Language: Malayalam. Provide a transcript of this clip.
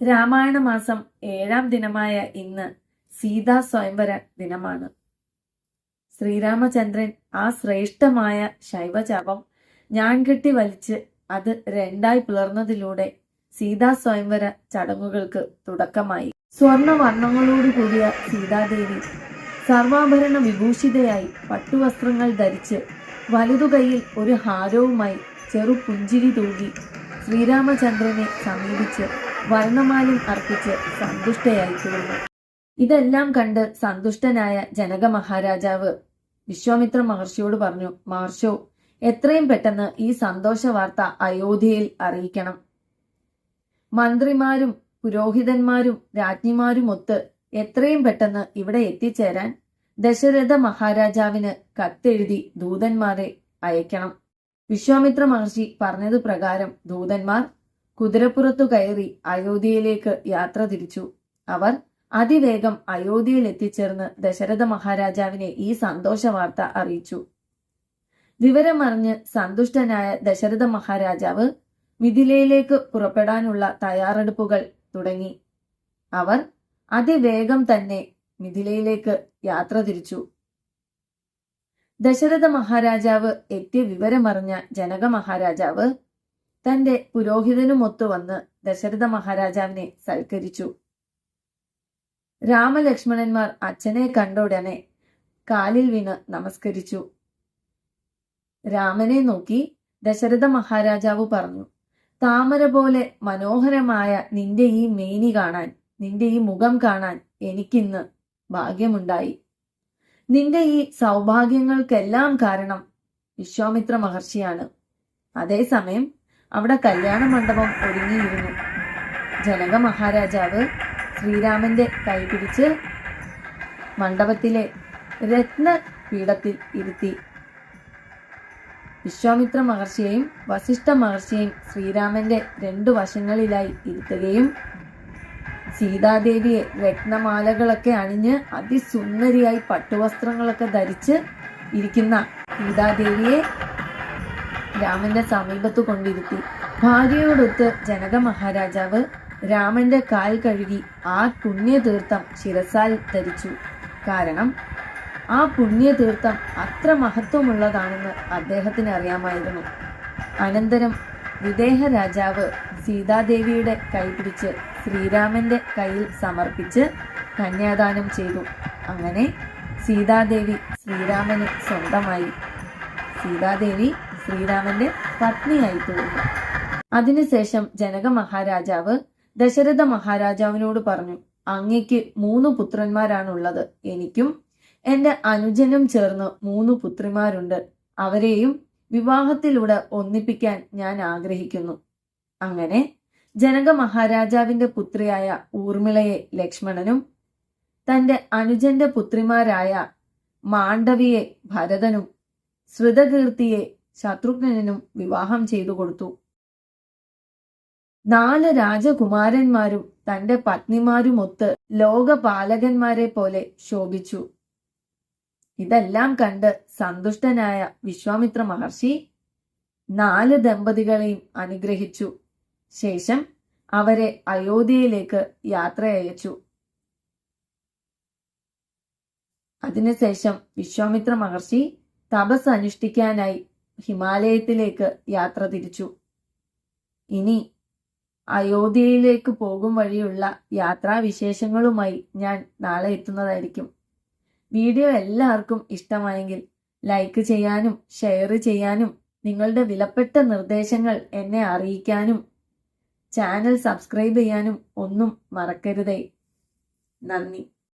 രാമായണ മാസം ഏഴാം ദിനമായ ഇന്ന് സീതാ സ്വയംവര ദിനമാണ്. ശ്രീരാമചന്ദ്രൻ ആ ശ്രേഷ്ഠമായ ശൈവചാപം ഞാൻ കെട്ടി വലിച്ച് അത് രണ്ടായി പിളർന്നതിലൂടെ സീതാ സ്വയംവര ചടങ്ങുകൾക്ക് തുടക്കമായി. സ്വർണ വർണങ്ങളോട് കൂടിയ സീതാദേവി സർവാഭരണ വിഭൂഷിതയായി പട്ടുവസ്ത്രങ്ങൾ ധരിച്ച് വലതുകൈയിൽ ഒരു ഹാരവുമായി ചെറു പുഞ്ചിരി തൂകി ശ്രീരാമചന്ദ്രനെ സമീപിച്ച് വർണമാല്യം അർപ്പിച്ച് സന്തുഷ്ടയായി തീർന്നു. ഇതെല്ലാം കണ്ട് സന്തുഷ്ടനായ ജനക മഹാരാജാവ് വിശ്വാമിത്ര മഹർഷിയോട് പറഞ്ഞു മഹർഷോ എത്രയും പെട്ടെന്ന് ഈ സന്തോഷ വാർത്ത അയോധ്യയിൽ അറിയിക്കണം. മന്ത്രിമാരും പുരോഹിതന്മാരും രാജ്ഞിമാരും ഒത്ത് എത്രയും പെട്ടെന്ന് ഇവിടെ എത്തിച്ചേരാൻ ദശരഥ മഹാരാജാവിന് കത്തെഴുതി ദൂതന്മാരെ അയക്കണം. വിശ്വാമിത്ര മഹർഷി പറഞ്ഞത് പ്രകാരം ദൂതന്മാർ കുതിരപ്പുറത്തു കയറി അയോധ്യയിലേക്ക് യാത്ര തിരിച്ചു. അവർ അതിവേഗം അയോധ്യയിൽ എത്തിച്ചേർന്ന് ദശരഥ മഹാരാജാവിനെ ഈ സന്തോഷ വാർത്ത അറിയിച്ചു. വിവരമറിഞ്ഞ് സന്തുഷ്ടനായ ദശരഥ മഹാരാജാവ് മിഥിലയിലേക്ക് പുറപ്പെടാനുള്ള തയ്യാറെടുപ്പുകൾ തുടങ്ങി. അവർ അതിവേഗം തന്നെ മിഥിലയിലേക്ക് യാത്ര തിരിച്ചു. ദശരഥ മഹാരാജാവ് എത്തിയ വിവരമറിഞ്ഞ ജനക മഹാരാജാവ് തന്റെ പുരോഹിതനുമൊത്തു വന്ന് ദശരഥ മഹാരാജാവിനെ സൽക്കരിച്ചു. രാമലക്ഷ്മണന്മാർ അച്ഛനെ കണ്ട ഉടനെ കാലിൽ വീണ് നമസ്കരിച്ചു. രാമനെ നോക്കി ദശരഥ മഹാരാജാവ് പറഞ്ഞു താമര പോലെ മനോഹരമായ നിന്റെ ഈ മേനി കാണാൻ നിന്റെ ഈ മുഖം കാണാൻ എനിക്കിന്ന് ഭാഗ്യമുണ്ടായി. നിന്റെ ഈ സൗഭാഗ്യങ്ങൾക്കെല്ലാം കാരണം വിശ്വാമിത്ര മഹർഷിയാണ്. അതേസമയം അവിടെ കല്യാണ മണ്ഡപം ഒരുങ്ങിയിരുന്നു. ജനക മഹാരാജാവ് ശ്രീരാമന്റെ കൈ പിടിച്ച് മണ്ഡപത്തിലെ രത്ന പീഠത്തിൽ ഇരുത്തി. വിശ്വാമിത്ര മഹർഷിയെയും വസിഷ്ഠ മഹർഷിയെയും ശ്രീരാമന്റെ രണ്ടു വശങ്ങളിലായി ഇരുത്തുകയും സീതാദേവിയെ രത്നമാലകളൊക്കെ അണിഞ്ഞ് അതിസുന്ദരിയായി പട്ടുവസ്ത്രങ്ങളൊക്കെ ധരിച്ച് ഇരിക്കുന്ന സീതാദേവിയെ രാമന്റെ സമീപത്ത് കൊണ്ടിരുത്തി. ഭാര്യയോടൊത്ത് ജനക മഹാരാജാവ് രാമന്റെ കാൽ കഴുകി ആ പുണ്യതീർത്ഥം ശിരസാൽ ധരിച്ചു. കാരണം ആ പുണ്യതീർത്ഥം അത്ര മഹത്വമുള്ളതാണെന്ന് അദ്ദേഹത്തിന് അറിയാമായിരുന്നു അനന്തരം വിദേഹ രാജാവ് സീതാദേവിയുടെ കൈപിടിച്ച് ശ്രീരാമന്റെ കയ്യിൽ സമർപ്പിച്ച് കന്യാദാനം ചെയ്തു. അങ്ങനെ സീതാദേവി ശ്രീരാമന് സ്വന്തമായി. സീതാദേവി ശ്രീരാമന്റെ പത്നിയായി തീർന്നു. അതിനുശേഷം ജനക മഹാരാജാവ് ദശരഥ മഹാരാജാവിനോട് പറഞ്ഞു അങ്ങയ്ക്ക് മൂന്ന് പുത്രന്മാരാണുള്ളത്. എനിക്കും എന്റെ അനുജനും ചേർന്ന് മൂന്ന് പുത്രിമാരുണ്ട്. അവരെയും വിവാഹത്തിലൂടെ ഒന്നിപ്പിക്കാൻ ഞാൻ ആഗ്രഹിക്കുന്നു. അങ്ങനെ ജനക മഹാരാജാവിന്റെ പുത്രിയായ ഊർമിളയെ ലക്ഷ്മണനും തന്റെ അനുജന്റെ പുത്രിമാരായ മാണ്ഡവിയെ ഭരതനും ശ്രുതകീർത്തിയെ ശത്രുഘ്നനും വിവാഹം ചെയ്തു കൊടുത്തു. നാല് രാജകുമാരന്മാരും തന്റെ പത്നിമാരുമൊത്ത് ലോകപാലകന്മാരെ പോലെ ശോഭിച്ചു. ഇതെല്ലാം കണ്ട് സന്തുഷ്ടനായ വിശ്വാമിത്ര മഹർഷി നാല് ദമ്പതികളെയും അനുഗ്രഹിച്ചു. ശേഷം അവരെ അയോധ്യയിലേക്ക് യാത്ര അയച്ചു അതിനുശേഷം വിശ്വാമിത്ര മഹർഷി തപസ് അനുഷ്ഠിക്കാനായി ഹിമാലയത്തിലേക്ക് യാത്ര തിരിച്ചു. ഇനി അയോധ്യയിലേക്ക് പോകും വഴിയുള്ള യാത്രാവിശേഷങ്ങളുമായി ഞാൻ നാളെ എത്തുന്നതായിരിക്കും. വീഡിയോ എല്ലാവർക്കും ഇഷ്ടമായെങ്കിൽ ലൈക്ക് ചെയ്യാനും ഷെയർ ചെയ്യാനും നിങ്ങളുടെ വിലപ്പെട്ട നിർദ്ദേശങ്ങൾ എന്നെ അറിയിക്കാനും ചാനൽ സബ്സ്ക്രൈബ് ചെയ്യാനും ഒന്നും മറക്കരുതേ. നന്ദി.